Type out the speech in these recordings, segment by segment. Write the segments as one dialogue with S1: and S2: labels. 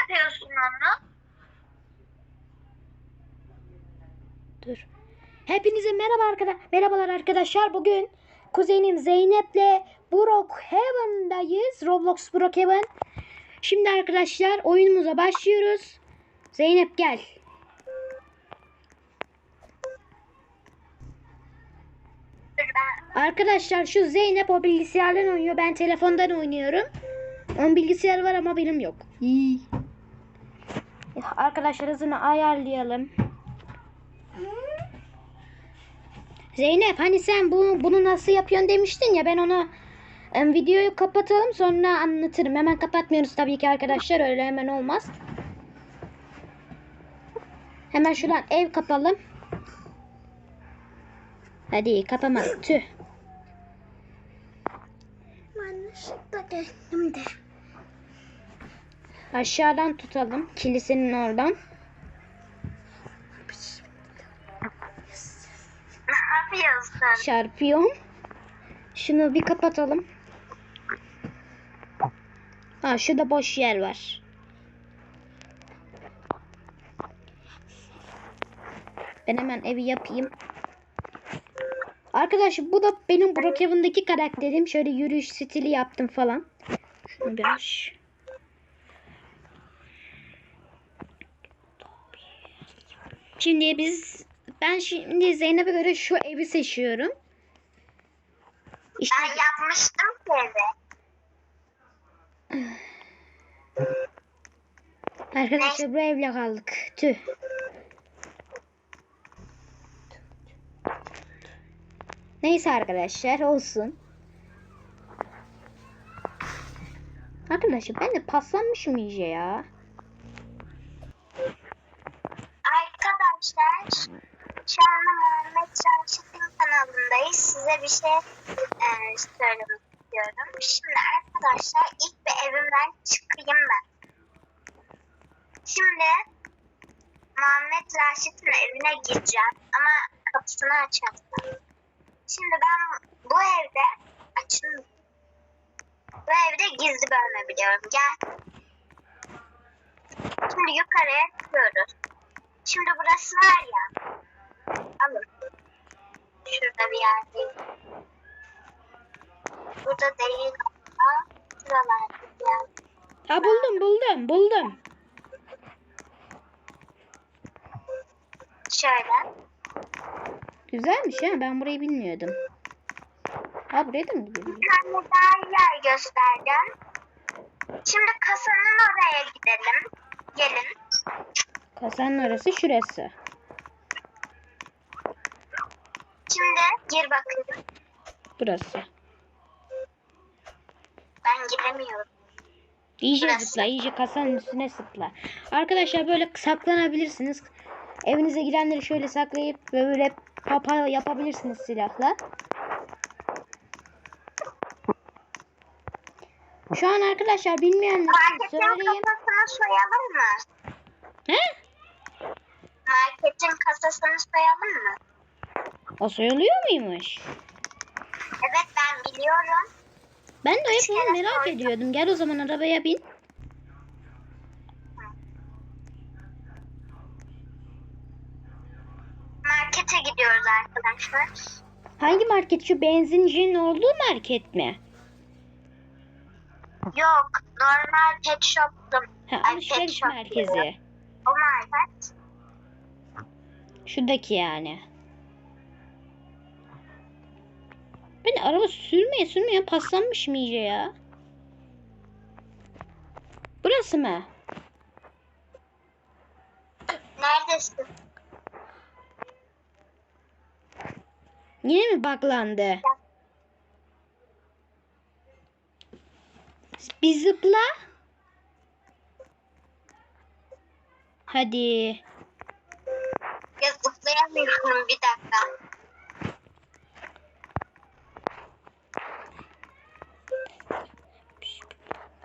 S1: yapıyorsun onu?
S2: Dur. Hepinize merhaba arkadaşlar. Merhabalar arkadaşlar. Bugün kuzenim Zeynep'le Brookhaven'dayız. Roblox Brookhaven. Şimdi arkadaşlar oyunumuza başlıyoruz. Zeynep gel. Arkadaşlar şu Zeynep o bilgisayardan oynuyor. Ben telefondan oynuyorum. Onun bilgisayarı var ama benim yok. İyi. Arkadaşlar hızını ayarlayalım. Zeynep hani sen bu, bunu nasıl yapıyorsun demiştin ya ben onu em, videoyu kapatalım sonra anlatırım. Hemen kapatmıyoruz tabii ki arkadaşlar öyle hemen olmaz. Hemen şuradan ev kapalım. Hadi kapamadık tüh.
S1: yanlışlıkla geldim de.
S2: Aşağıdan tutalım. Kilisenin oradan.
S1: Ne yapıyorsun?
S2: Çarpıyorum. Şunu bir kapatalım. Ha şurada boş yer var. Ben hemen evi yapayım. Arkadaşlar bu da benim Brookhaven'daki karakterim. Şöyle yürüyüş stili yaptım falan. Şunu biraz. Şimdi biz ben şimdi Zeynep'e göre şu evi seçiyorum. İşte
S1: Ben yapmıştım ki evi.
S2: arkadaşlar bu evle kaldık. Tüh. Neyse arkadaşlar olsun. Arkadaşlar ben de paslanmışım iyice ya.
S1: Arkadaşlar şu anda Muhammed Şamşit'in kanalındayız. Size bir şey e, söylemek istiyorum. Şimdi arkadaşlar ilk bir evimden çıkayım ben. Şimdi Muhammed Raşit'in evine gireceğim ama kapısını açacağım. Şimdi ben bu evde açın bu evde gizli bölme biliyorum. Gel. Şimdi yukarıya çıkıyoruz. Şimdi burası var ya. Alın. Şurada bir yerdeyim. Burada değil ama şuralarda bir yer.
S2: Ha buldum buldum buldum.
S1: Şöyle.
S2: Güzelmiş ha ben burayı bilmiyordum. Ha buraya da mı gidiyoruz?
S1: Bir tane daha yer göstereceğim. Şimdi kasanın oraya gidelim. Gelin.
S2: Kasanın orası şurası.
S1: Şimdi gir bakayım.
S2: Burası.
S1: Ben giremiyorum.
S2: İyice
S1: Burası.
S2: zıpla, iyice kasanın üstüne zıpla. Arkadaşlar böyle saklanabilirsiniz. Evinize girenleri şöyle saklayıp böyle papa yapabilirsiniz silahla. Şu an arkadaşlar bilmeyenler söyleyeyim.
S1: kasasını soyalım mı?
S2: He?
S1: Marketin kasasını soyalım mı?
S2: O soyuluyor muymuş?
S1: Evet ben biliyorum.
S2: Ben de hep
S1: kere
S2: merak
S1: soydum.
S2: ediyordum. Gel o zaman arabaya bin.
S1: Markete gidiyoruz arkadaşlar.
S2: Hangi market? Şu benzincinin olduğu market mi?
S1: Yok normal pet shop'tum.
S2: Ha, alışveriş
S1: pet shop
S2: merkezi.
S1: O market.
S2: Şuradaki yani. Ben araba sürmeye sürmeye paslanmışım iyice ya. Burası mı?
S1: Neredesin?
S2: Yine mi baklandı? Bir zıpla. Hadi.
S1: Ya zıplayamıyorum bir dakika.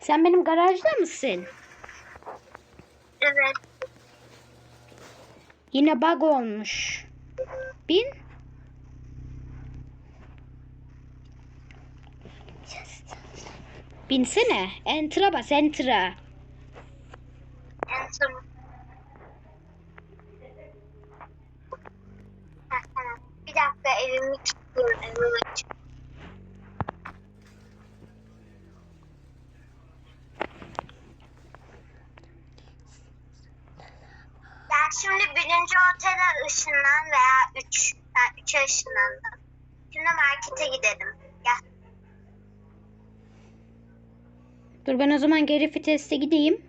S2: Sen benim garajda mısın?
S1: Evet.
S2: Yine bug olmuş. Bin. Binsene. Enter'a bas enter'a.
S1: Enter. Ha, tamam. Bir dakika evimi kilitliyorum. Evimi. Ben şimdi birinci otele ışınlan veya üç, ben üçe ışınlandım. Şimdi markete gidelim. Gel.
S2: Dur ben o zaman geri viteste gideyim.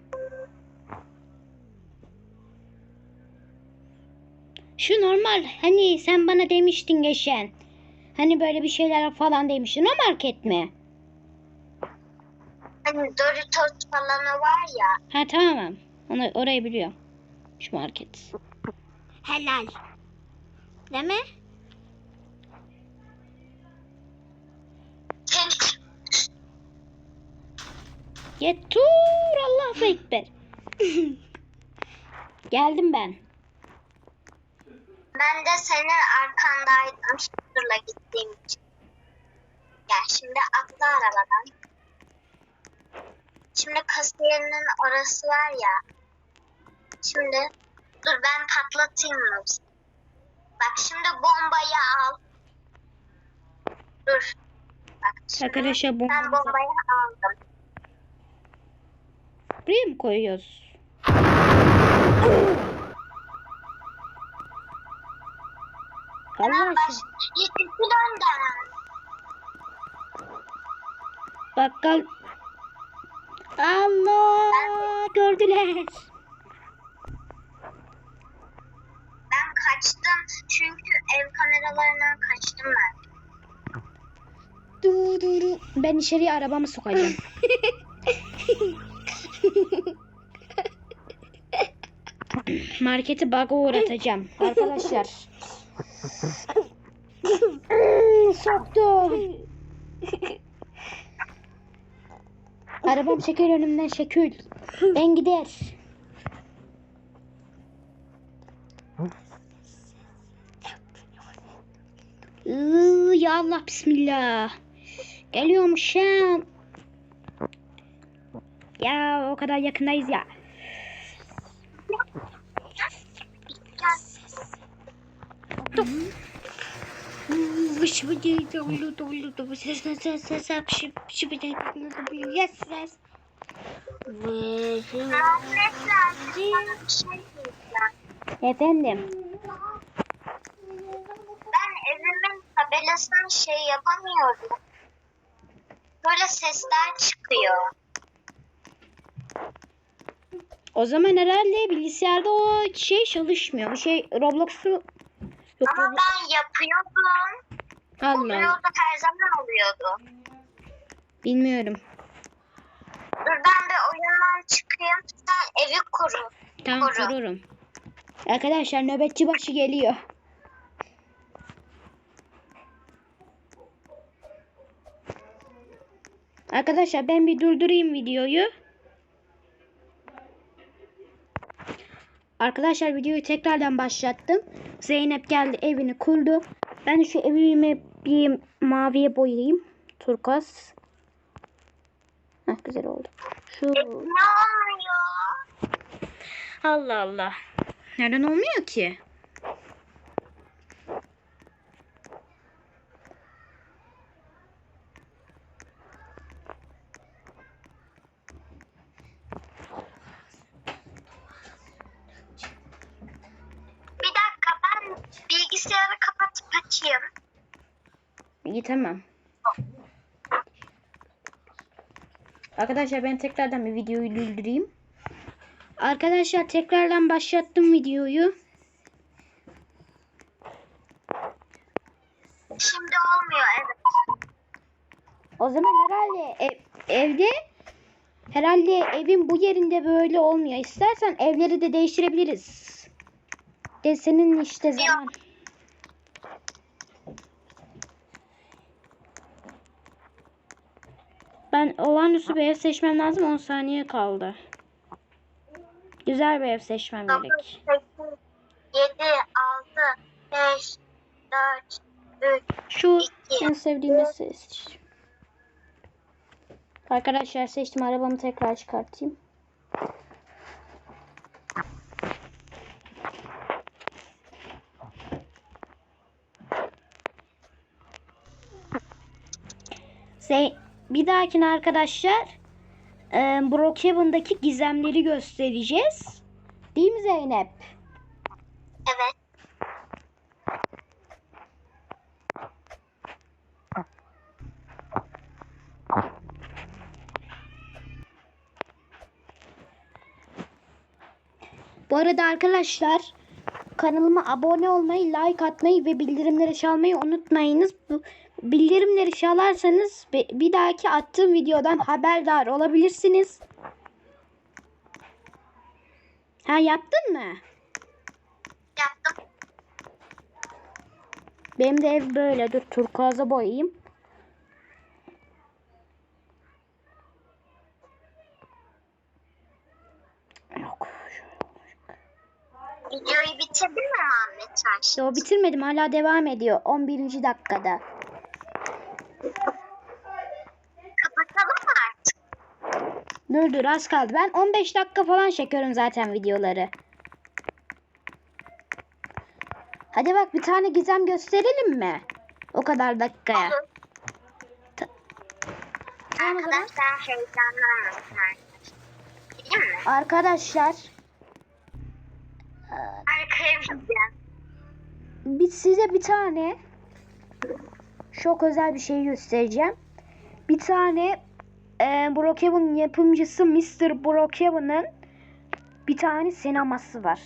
S2: Şu normal hani sen bana demiştin geçen. Hani böyle bir şeyler falan demiştin o market mi?
S1: Hani Doritos falanı var ya.
S2: Ha tamam. Onu orayı biliyorum. Şu market.
S3: Helal. Değil mi?
S2: Yetur Allahu Ekber. Geldim ben.
S1: Ben de senin arkandaydım şuralarla gittiğim için. Gel şimdi atla arabadan. Şimdi kasiyerinin orası var ya. Şimdi dur ben patlatayım mı? Bak şimdi bombayı al. Dur. Bak şimdi
S2: Arkadaşlar
S1: ben
S2: bomba
S1: bombayı aldım.
S2: buraya mı koyuyoruz? Allah. Bakkal. Allah gördüler.
S1: Ben kaçtım çünkü ev kameralarından kaçtım ben.
S2: Du, du, du. Ben içeriye arabamı sokacağım. Marketi bug'a uğratacağım arkadaşlar. Soktum. Arabam çekil önümden şekil. Ben gider. Ya Allah bismillah. Geliyormuşum. Ya o kadar yakındayız ya. Yes, yes. Efendim.
S1: Ben evimin tabelasını şey yapamıyorum. Böyle sesler çıkıyor.
S2: O zaman herhalde bilgisayarda o şey çalışmıyor. Bu şey Roblox'u yok.
S1: Ama ben yapıyordum.
S2: Allah.
S1: Oluyordu her zaman oluyordu.
S2: Bilmiyorum.
S1: Dur ben de oyundan çıkayım. Sen evi koru.
S2: Tamam
S1: Koru.
S2: kururum. Arkadaşlar nöbetçi başı geliyor. Arkadaşlar ben bir durdurayım videoyu. Arkadaşlar videoyu tekrardan başlattım. Zeynep geldi evini kurdu. Ben şu evimi bir maviye boyayayım. Turkuaz. Heh, güzel oldu. Şu
S1: Ne olmuyor?
S2: Allah Allah. Neden olmuyor ki?
S1: Bir dakika ben bilgisayarı kapatıp açayım.
S2: Tamam. Arkadaşlar ben tekrardan bir videoyu durdurayım. Arkadaşlar tekrardan başlattım videoyu.
S1: Şimdi olmuyor evet.
S2: O zaman herhalde ev- evde herhalde evin bu yerinde böyle olmuyor. İstersen evleri de değiştirebiliriz. De senin işte zaman. Ben olağanüstü bir ev seçmem lazım. 10 saniye kaldı. Güzel bir ev seçmem gerek.
S1: 7, 6, 5, 4, 3,
S2: Şu en sevdiğimi seç. Arkadaşlar seçtim. Arabamı tekrar çıkartayım. Say bir dahakine arkadaşlar e, Brookhaven'daki gizemleri göstereceğiz. Değil mi Zeynep?
S1: Evet.
S2: Bu arada arkadaşlar kanalıma abone olmayı, like atmayı ve bildirimleri çalmayı unutmayınız. Bu bildirimleri çalarsanız bi- bir dahaki attığım videodan haberdar olabilirsiniz. Ha yaptın mı?
S1: Yaptım.
S2: Benim de ev böyle. Dur turkuaza boyayayım. Yok.
S1: Videoyu bitirdin mi Muhammed Raşit?
S2: Yo bitirmedim. Hala devam ediyor. 11. dakikada.
S1: Kapatalım mı artık?
S2: Dur dur az kaldı. Ben 15 dakika falan çekiyorum zaten videoları. Hadi bak bir tane gizem gösterelim mi? O kadar dakikaya.
S1: Olur.
S2: Tamam.
S1: Arkadaşlar heyecanlanmasın arkadaşlar. Arkaya gideceğim.
S2: biz size bir tane çok özel bir şey göstereceğim. Bir tane e, Brookhaven yapımcısı Mr. Brookhaven'ın bir tane sineması var.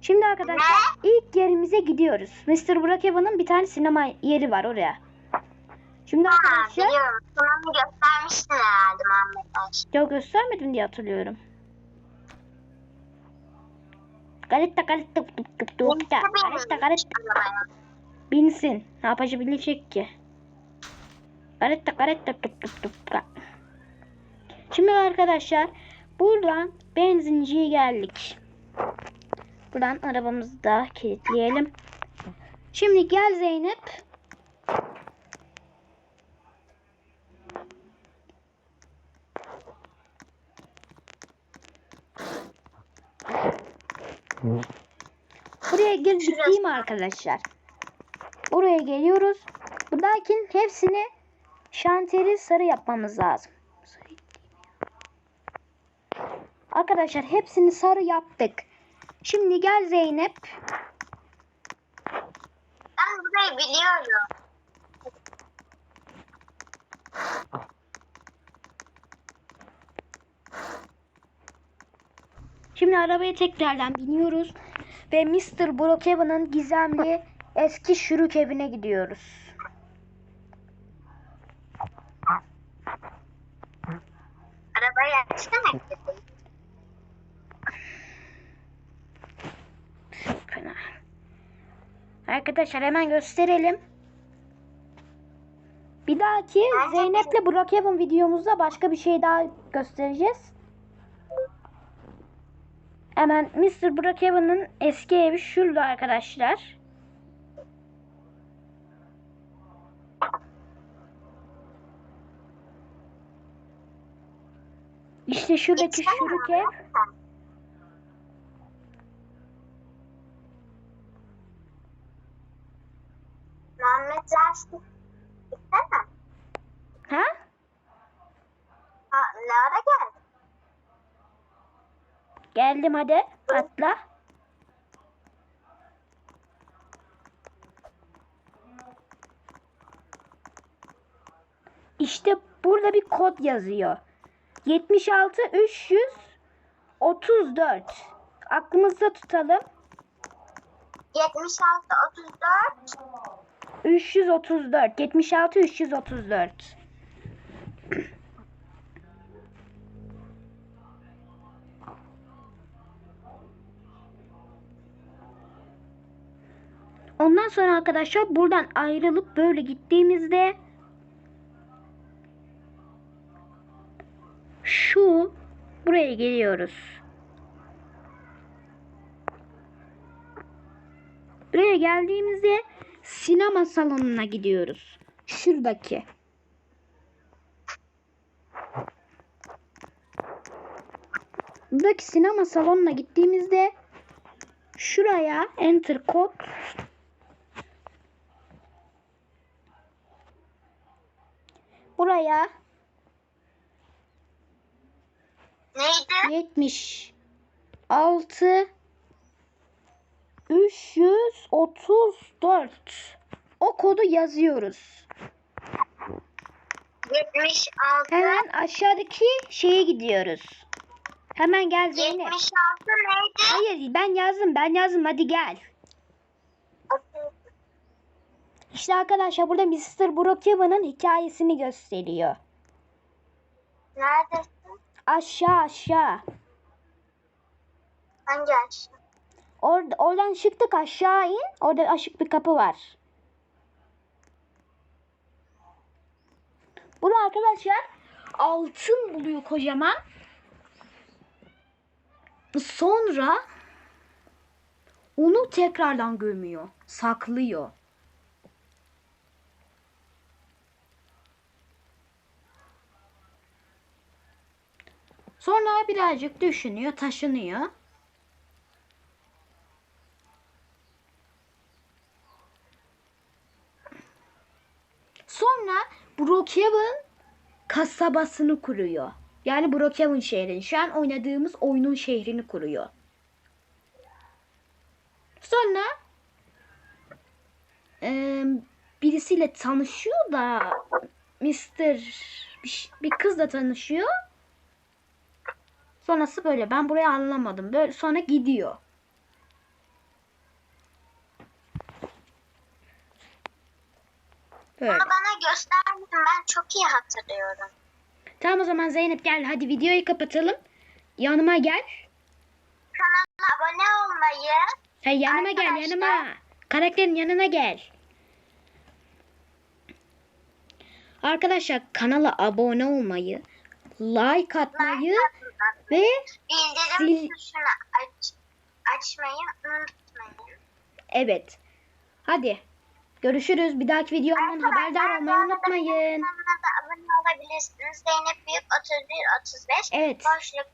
S2: Şimdi arkadaşlar ilk yerimize gidiyoruz. Mr. Brookhaven'ın bir tane sinema yeri var oraya. Şimdi
S1: Aa,
S2: arkadaşlar
S1: biliyorum. Sunumunu göstermiştin herhalde Muhammed
S2: yok göstermedim diye hatırlıyorum. Tıp tıp tıp garetta garetta Binsin. Ne yapabilecek ki? Karetta karetta tup tup tup. Şimdi arkadaşlar buradan benzinciye geldik. Buradan arabamızı da kilitleyelim. Şimdi gel Zeynep. Buraya girdik değil mi arkadaşlar? Geliyoruz. Buradaki hepsini şantiyeri sarı yapmamız lazım. Arkadaşlar hepsini sarı yaptık. Şimdi gel Zeynep.
S1: Ben burayı biliyorum.
S2: Şimdi arabaya tekrardan biniyoruz. Ve Mr. Brookhaven'ın gizemli eski şuruk evine gidiyoruz.
S1: Arabayı açsana dedim.
S2: Fena. Arkadaşlar hemen gösterelim. Bir dahaki Zeynep'le Brookhaven videomuzda başka bir şey daha göstereceğiz. Hemen Mr. Brookhaven'ın eski evi şurada arkadaşlar. İşte şuradaki şuruk ev.
S1: Muhammed Raşit. Gitsene.
S2: Ha?
S1: Ha, Lara gel.
S2: Geldim hadi. Atla. İşte burada bir kod yazıyor. 76 334. Aklımızda tutalım.
S1: 76 34
S2: 334. 76 334. Ondan sonra arkadaşlar buradan ayrılıp böyle gittiğimizde şu buraya geliyoruz. Buraya geldiğimizde sinema salonuna gidiyoruz. Şuradaki. Buradaki sinema salonuna gittiğimizde şuraya enter kod buraya
S1: Neydi?
S2: 76 334 o kodu yazıyoruz.
S1: 76.
S2: Hemen aşağıdaki şeye gidiyoruz. Hemen gel Zeynep.
S1: 76 neydi?
S2: Hayır ben yazdım ben yazdım hadi gel. İşte arkadaşlar burada Mr. Brookhaven'ın hikayesini gösteriyor.
S1: Neredesin?
S2: Aşağı aşağı.
S1: Hangi aşağı?
S2: Orada, oradan çıktık aşağı in. Orada açık bir kapı var. Bunu arkadaşlar altın buluyor kocaman. Sonra onu tekrardan gömüyor. Saklıyor. Sonra birazcık düşünüyor, taşınıyor. Sonra Brookhaven kasabasını kuruyor. Yani Brookhaven şehrini. Şu an oynadığımız oyunun şehrini kuruyor. Sonra eee, birisiyle tanışıyor da Mr. Bir, bir kızla tanışıyor. Sonrası böyle. Ben burayı anlamadım. Böyle sonra gidiyor. Böyle.
S1: Bunu bana gösterdin. Ben çok iyi hatırlıyorum.
S2: Tamam o zaman Zeynep gel hadi videoyu kapatalım. Yanıma gel.
S1: Kanala abone olmayı,
S2: Hey yanıma gel
S1: Arkadaşlar.
S2: yanıma. Karakterin yanına gel. Arkadaşlar kanala abone olmayı, like atmayı ve
S1: bildirim
S2: Sil-
S1: tuşunu aç, açmayı unutmayın.
S2: evet. Hadi. Görüşürüz. Bir dahaki videomdan haberdar olmayı unutmayın.
S1: Abone olabilirsiniz. Zeynep Büyük 31 35
S2: Evet.
S1: boşluk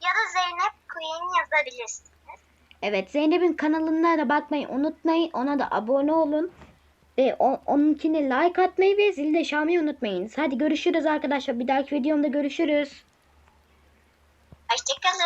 S1: ya da Zeynep Queen yazabilirsiniz.
S2: Evet Zeynep'in kanalına da bakmayı unutmayın. Ona da abone olun. Ve o, onunkine like atmayı ve zili de çalmayı unutmayın. Hadi görüşürüz arkadaşlar. Bir dahaki videomda görüşürüz.
S1: Hoşçakalın.